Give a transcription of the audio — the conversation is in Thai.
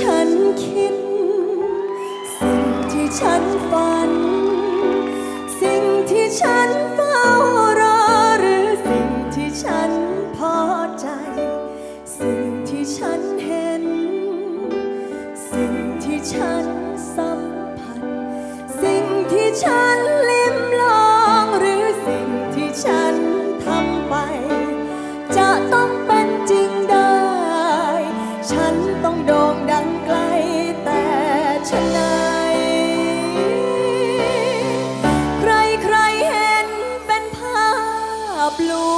ฉันคิด สิ่งที่ฉันฝัน สิ่งที่ฉัน ฉันต้องโด่งดังไกลแต่ฉันไหนใครใครเห็นเป็นภาพลวง